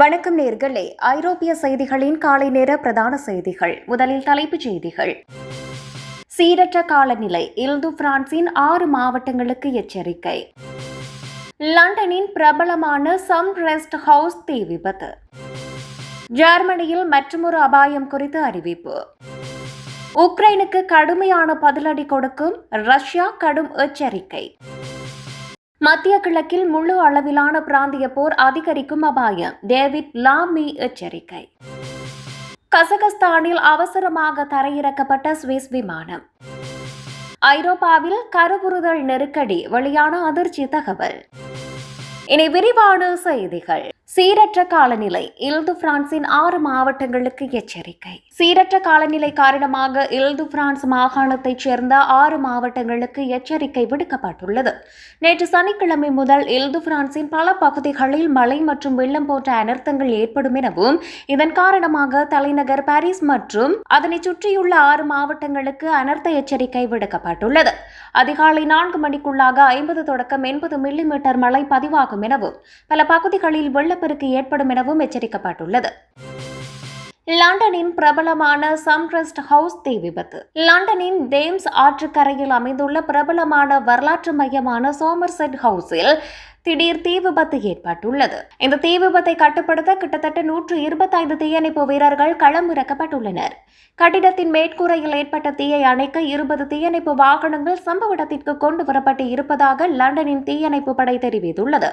வணக்கம் நேர்களே. ஐரோப்பிய செய்திகளின் காலை நேர பிரதான செய்திகள். முதலில் தலைப்புச் செய்திகள். சீரற்ற காலநிலை. இல்து பிரான்சின் ஆறு மாவட்டங்களுக்கு எச்சரிக்கை. லண்டனின் பிரபலமான சம் ரெஸ்ட் ஹவுஸ் தீ விபத்து. ஜெர்மனியில் மற்றொரு அபாயம் குறித்து அறிவிப்பு. உக்ரைனுக்கு கடுமையான பதிலடி கொடுக்கும் ரஷ்யா கடும் எச்சரிக்கை. மத்திய கிழக்கில் முழு அளவிலான பிராந்திய போர் அதிகரிக்கும் அபாயம். டேவிட் லாமி எச்சரிக்கை. கசகஸ்தானில் அவசரமாக தரையிறக்கப்பட்ட சுவிஸ் விமானம். ஐரோப்பாவில் கருவுறுதல் நெருக்கடி வெளியான அதிர்ச்சி தகவல். இனி விரிவான செய்திகள். சீரற்ற காலநிலை. இல்து பிரான்சின் ஆறு மாவட்டங்களுக்கு எச்சரிக்கை. சீரற்ற காலநிலை காரணமாக இல்து பிரான்ஸ் மாகாணத்தைச் சேர்ந்த ஆறு மாவட்டங்களுக்கு எச்சரிக்கை விடுக்கப்பட்டுள்ளது. நேற்று சனிக்கிழமை முதல் இல்து பிரான்சின் பல பகுதிகளில் மழை மற்றும் வெள்ளம் போன்ற அனர்த்தங்கள் ஏற்படும் எனவும் இதன் காரணமாக தலைநகர் பாரிஸ் மற்றும் அதனை சுற்றியுள்ள ஆறு மாவட்டங்களுக்கு அனர்த்த எச்சரிக்கை விடுக்கப்பட்டுள்ளது. அதிகாலை நான்கு மணிக்குள்ளாக ஐம்பது தொடக்கம் எண்பது மில்லிமீட்டர் மழை பதிவாகும் எனவும் பல பகுதிகளில் வெள்ளப்பெருக்கு ஏற்படும் எனவும் எச்சரிக்கப்பட்டுள்ளது. லண்டனின் பிரபலமான சம்ரஸ்ட் ஹவுஸ் தீ விபத்து. லண்டனின் தேம்ஸ் ஆற்றுக்கரையில் அமைந்துள்ள பிரபலமான வரலாற்று மையமான சோமர்செட் ஹவுஸில் திடீர் தீ விபத்து ஏற்பட்டுள்ளது. இந்த தீ விபத்தை கட்டுப்படுத்த கிட்டத்தட்ட நூற்று இருபத்தைந்து தீயணைப்பு வீரர்கள் களமிறக்கப்பட்டுள்ளனர் கட்டிடத்தின் மேற்கூரையில் ஏற்பட்ட தீயை அணைக்க இருபது தீயணைப்பு வாகனங்கள் சம்பவ இடத்திற்கு கொண்டு வரப்பட்டு இருப்பதாக லண்டனின் தீயணைப்பு படை தெரிவித்துள்ளது.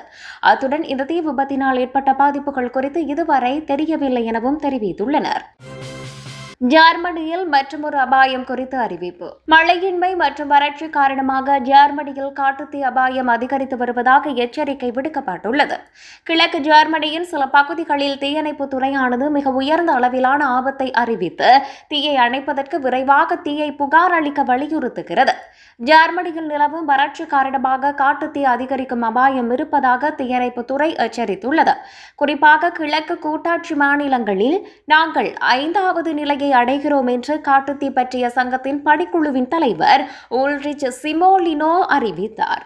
அத்துடன் இந்த தீ விபத்தினால் ஏற்பட்ட பாதிப்புகள் குறித்து இதுவரை தெரியவில்லை எனவும் தெரிவித்துள்ளனர். ஜெர்மனியில் மற்றொரு அபாயம் குறித்து அறிவிப்பு. மழையின்மை மற்றும் வறட்சி காரணமாக ஜெர்மனியில் காட்டுத்தீ அபாயம் அதிகரித்து வருவதாக எச்சரிக்கை விடுக்கப்பட்டுள்ளது. கிழக்கு ஜேர்மனியின் சில பகுதிகளில் தீயணைப்பு துறையானது மிக உயர்ந்த அளவிலான ஆபத்தை அறிவித்து தீயை அணைப்பதற்கு விரைவாக தீயை புகார் அளிக்க வலியுறுத்துகிறது. ஜெர்மனியில் நிலவும் வறட்சி காரணமாக காட்டுத்தீ அதிகரிக்கும் அபாயம் இருப்பதாக தீயணைப்பு துறை எச்சரித்துள்ளது. குறிப்பாக கிழக்கு கூட்டாட்சி மாநிலங்களில் நாங்கள் ஐந்தாவது நிலையை அடைகிறோம் என்று காட்டுத்தீ பற்றிய சங்கத்தின் பணிக்குழுவின் தலைவர் ஓல்ரிச் சிமோலினோ அறிவித்தார்.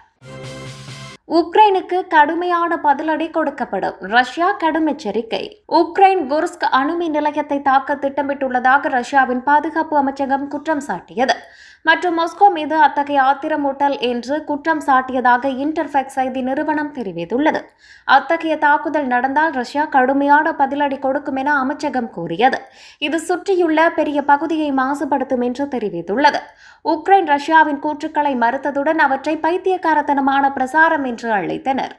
உக்ரைனுக்கு கடுமையான பதிலடி கொடுக்கப்படும். ரஷ்யா கடும் எச்சரிக்கை. உக்ரைன் குர்ஸ்க் அணுமின் நிலையத்தை தாக்க திட்டமிட்டுள்ளதாக ரஷ்யாவின் பாதுகாப்பு அமைச்சகம் குற்றம் சாட்டியது. மற்றும் மொஸ்கோ மீது அத்தகைய ஆத்திரமூட்டல் என்று குற்றம் சாட்டியதாக இன்டர்ஃபெக்ஸ் செய்தி நிறுவனம் தெரிவித்துள்ளது. அத்தகைய தாக்குதல் நடந்தால் ரஷ்யா கடுமையான பதிலடி கொடுக்கும் என அமைச்சகம் கூறியது. இது சுற்றியுள்ள பெரிய பகுதியை மாசுபடுத்தும் என்று தெரிவித்துள்ளது. உக்ரைன் ரஷ்யாவின் கூற்றுக்களை மறுத்ததுடன் அவற்றை பைத்தியக்காரத்தனமான பிரசாரம் என்று அழைத்தனர்.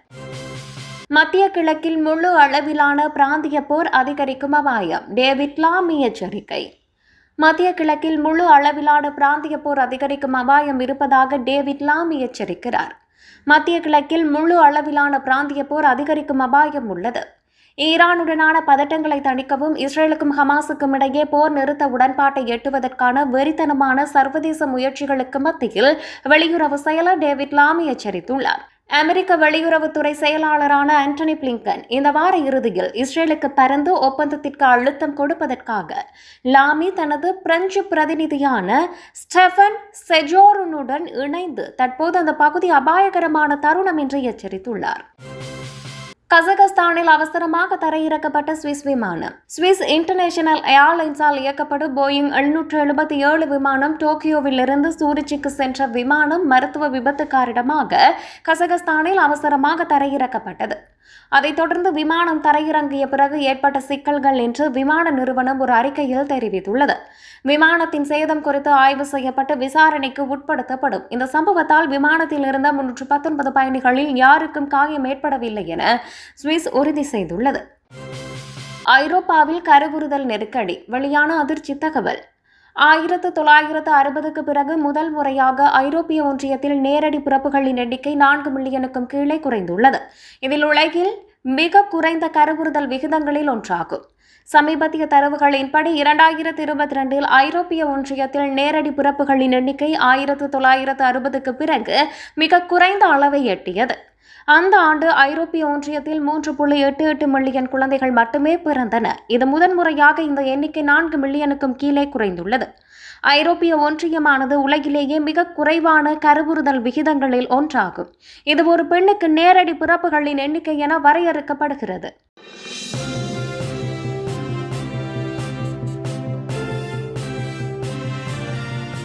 மத்திய கிழக்கில் முழு அளவிலான பிராந்திய போர் அதிகரிக்கும் அபாயம். டேவிட் லாமி எச்சரிக்கை. மத்திய கிழக்கில் முழு அளவிலான பிராந்திய போர் அதிகரிக்கும் அபாயம் இருப்பதாக டேவிட் லாம் எச்சரிக்கிறார். மத்திய கிழக்கில் முழு அளவிலான பிராந்திய போர் அதிகரிக்கும் அபாயம் உள்ளது. ஈரானுடனான பதட்டங்களை தணிக்கவும் இஸ்ரேலுக்கும் ஹமாஸுக்கும் இடையே போர் நிறுத்த உடன்பாட்டை எட்டுவதற்கான வெறித்தனமான சர்வதேச முயற்சிகளுக்கு மத்தியில் வெளியுறவு செயலர் டேவிட் லாமி எச்சரித்துள்ளார். அமெரிக்க வெளியுறவுத்துறை செயலாளரான ஆண்டனி பிளிங்கன் இந்த வார இறுதியில் இஸ்ரேலுக்கு பரந்து ஒப்பந்தத்திற்கு அழுத்தம் கொடுப்பதற்காக லாமி தனது பிரெஞ்சு பிரதிநிதியான ஸ்டெஃபன் செஜோருனுடன் இணைந்து தற்போது அந்த பகுதி அபாயகரமான தருணம் என்று எச்சரித்துள்ளார். கசகஸ்தானில் அவசரமாக தரையிறக்கப்பட்ட சுவிஸ் விமானம். சுவிஸ் இன்டர்நேஷனல் ஏர்லைன்ஸால் இயக்கப்படும் போயிங் எழுநூற்று எழுபத்தி ஏழு விமானம் டோக்கியோவிலிருந்து சூரிச்சிக்கு சென்ற விமானம் மருத்துவ விபத்து காரணமாக கசகஸ்தானில் அவசரமாக தரையிறக்கப்பட்டது. அதைத் தொடர்ந்து விமானம் தரையிறங்கிய பிறகு ஏற்பட்ட சிக்கல்கள் என்று விமான நிறுவனம் ஒரு அறிக்கையில் தெரிவித்துள்ளது. விமானத்தின் சேதம் குறித்து ஆய்வு செய்யப்பட்டு விசாரணைக்கு உட்படுத்தப்படும். இந்த சம்பவத்தால் விமானத்தில் இருந்த முன்னூற்று பத்தொன்பது பயணிகளில் யாருக்கும் காயம் ஏற்படவில்லை என சுவிஸ் உறுதி செய்துள்ளது. ஐரோப்பாவில் கருவுறுதல் நெருக்கடி. வெளியான அதிர்ச்சி தகவல். ஆயிரத்து தொள்ளாயிரத்து அறுபதுக்கு பிறகு முதல் முறையாக ஐரோப்பிய ஒன்றியத்தில் நேரடி பிறப்புகளின் எண்ணிக்கை நான்கு மில்லியனுக்கும் கீழே குறைந்துள்ளது. இதில் உலகில் மிக குறைந்த கருவுறுதல் விகிதங்களில் ஒன்றாகும். சமீபத்திய தரவுகளின்படி இரண்டாயிரத்தி இருபத்தி ரெண்டில் ஐரோப்பிய ஒன்றியத்தில் நேரடி பிறப்புகளின் எண்ணிக்கை ஆயிரத்து தொள்ளாயிரத்து அறுபதுக்கு பிறகு மிக குறைந்த அளவை எட்டியது. அந்த ஆண்டு ஐரோப்பிய ஒன்றியத்தில் மூன்று புள்ளி எட்டு எட்டு மில்லியன் குழந்தைகள் மட்டுமே பிறந்தன. இது முதன்முறையாக இந்த எண்ணிக்கை நான்கு மில்லியனுக்கும் கீழே குறைந்துள்ளது. ஐரோப்பிய ஒன்றியமானது உலகிலேயே மிக குறைவான கருவுறுதல் விகிதங்களில் ஒன்றாகும். இது ஒரு பெண்ணுக்கு நேரடி பிறப்புகளின் எண்ணிக்கை என வரையறுக்கப்படுகிறது.